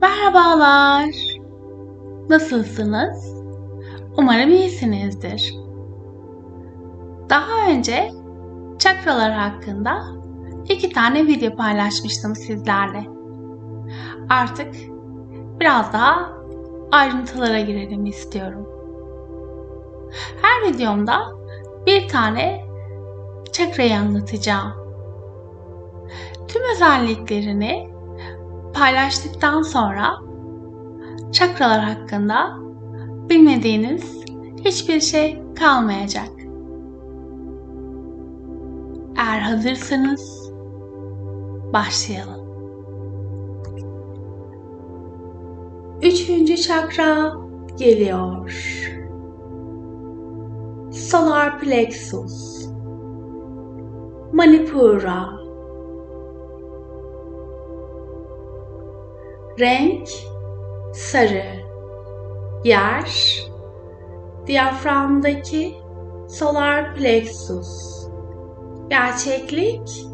Merhabalar. Nasılsınız? Umarım iyisinizdir. Daha önce çakralar hakkında iki tane video paylaşmıştım sizlerle. Artık biraz daha ayrıntılara girelim istiyorum. Her videomda bir tane çakrayı anlatacağım. Tüm özelliklerini paylaştıktan sonra çakralar hakkında bilmediğiniz hiçbir şey kalmayacak. Eğer hazırsanız başlayalım. Üçüncü çakra geliyor. Solar plexus. Manipura. Renk sarı. Yer diyaframdaki solar plexus. Gerçeklik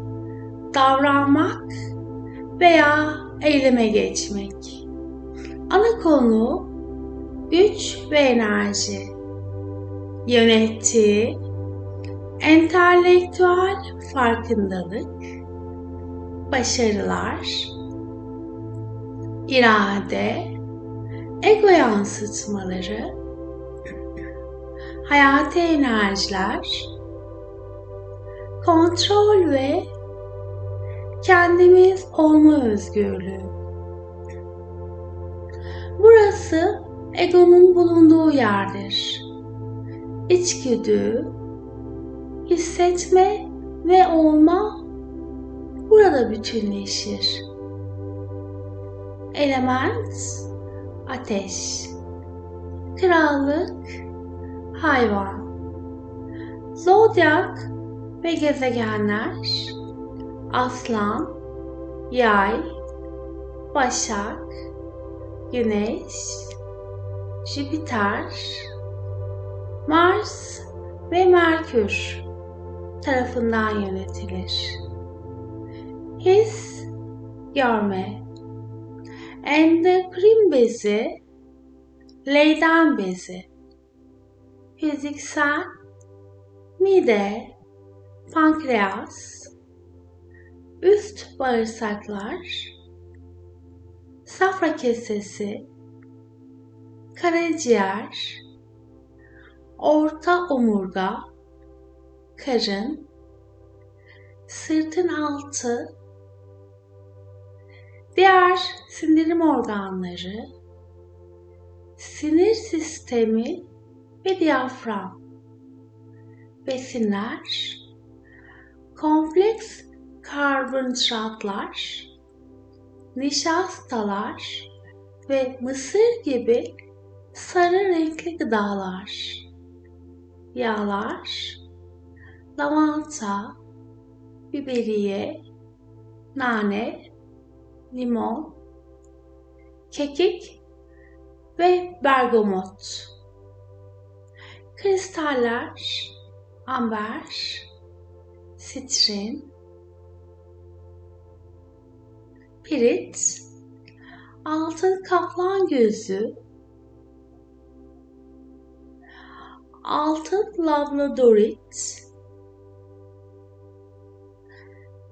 davranmak veya eyleme geçmek. Ana konu güç ve enerji. Yönettiği entelektüel farkındalık, başarılar, irade, ego yansıtmaları, hayati enerjiler, kontrol ve kendimiz olma özgürlüğü. Burası egonun bulunduğu yerdir. İçgüdü, hissetme ve olma burada bütünleşir. Element ateş. Krallık hayvan. Zodyak ve gezegenler Aslan, Yay, Başak, Güneş, Jüpiter, Mars ve Merkür tarafından yönetilir. His, görme, endokrin bezi, leyden bezi, fiziksel, mide, pankreas, üst bağırsaklar, safra kesesi, karaciğer, orta omurga, karın, sırtın altı, diğer sindirim organları, sinir sistemi ve diyafram, besinler, kompleks karbonhidratlar, nişastalar ve mısır gibi sarı renkli gıdalar, yağlar, lavanta, biberiye, nane, limon, kekik ve bergamot. Kristaller, amber, sitrin, pirit, altın kaplan gözü, altın labladorit,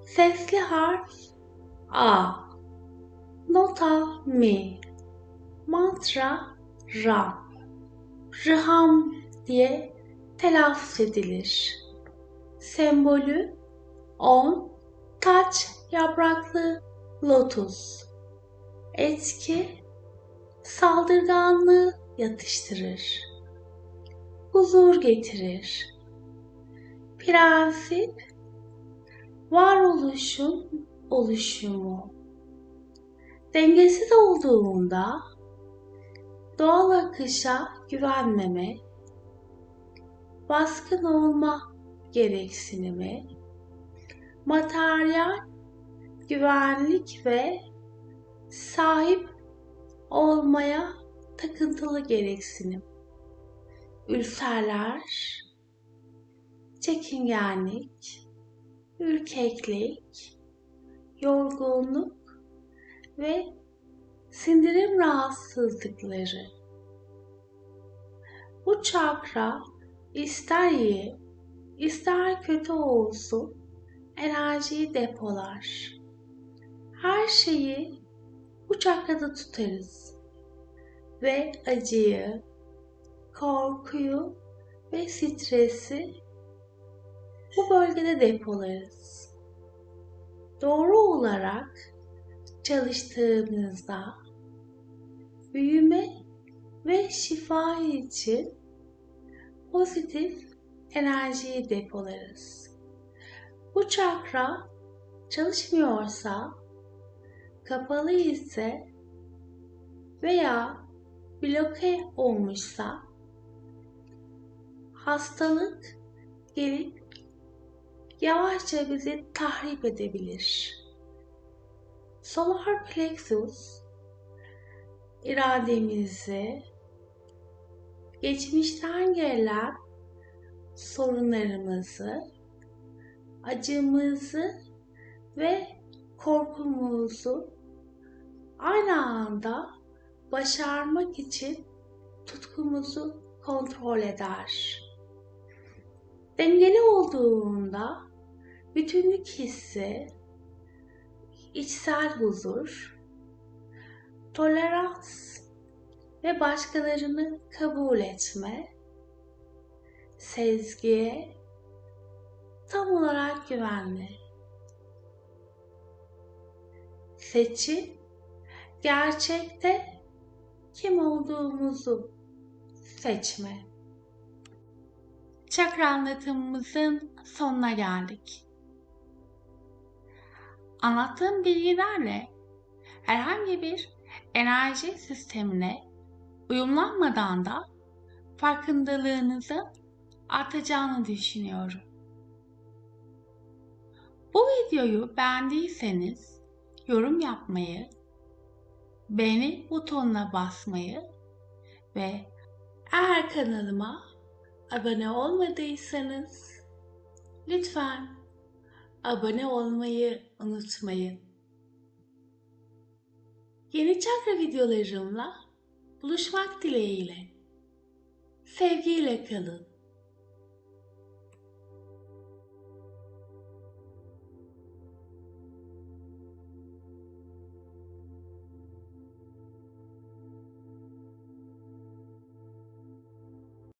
sesli harf A, nota Mi, mantra Ram, Rham diye telaffuz edilir. Sembolü 10 taç yapraklı lotus. Etki saldırganlığı yatıştırır. Huzur getirir. Prensip varoluşun oluşumu. Dengesiz olduğunda doğal akışa güvenmeme, baskın olma gereksinimi, materyal güvenlik ve sahip olmaya takıntılı gereksinim, ülserler, çekingenlik, ürkeklik, yorgunluk ve sindirim rahatsızlıkları. Bu çakra ister iyi, ister kötü olsun enerjiyi depolar. Her şeyi bu çakrada tutarız ve acıyı, korkuyu ve stresi bu bölgede depolarız. Doğru olarak çalıştığımızda büyüme ve şifa için pozitif enerjiyi depolarız. Bu çakra çalışmıyorsa, kapalı ise veya bloke olmuşsa hastalık gelip yavaşça bizi tahrip edebilir. Solar plexus irademizi geçmişten gelen sorunlarımızı, acımızı ve korkumuzu aynı anda başarmak için tutkumuzu kontrol eder. Dengeli olduğunda bütünlük hissi, içsel huzur, tolerans ve başkalarını kabul etme, sezgiye tam olarak güvenme. Seçim gerçekte kim olduğumuzu seçme. Çakra anlatımımızın sonuna geldik. Anlattığım bilgilerle herhangi bir enerji sistemine uyumlanmadan da farkındalığınızın artacağını düşünüyorum. Bu videoyu beğendiyseniz yorum yapmayı, beğeni butonuna basmayı ve eğer kanalıma abone olmadıysanız lütfen abone olmayı unutmayın. Yeni çakra videolarımla buluşmak dileğiyle. Sevgiyle kalın.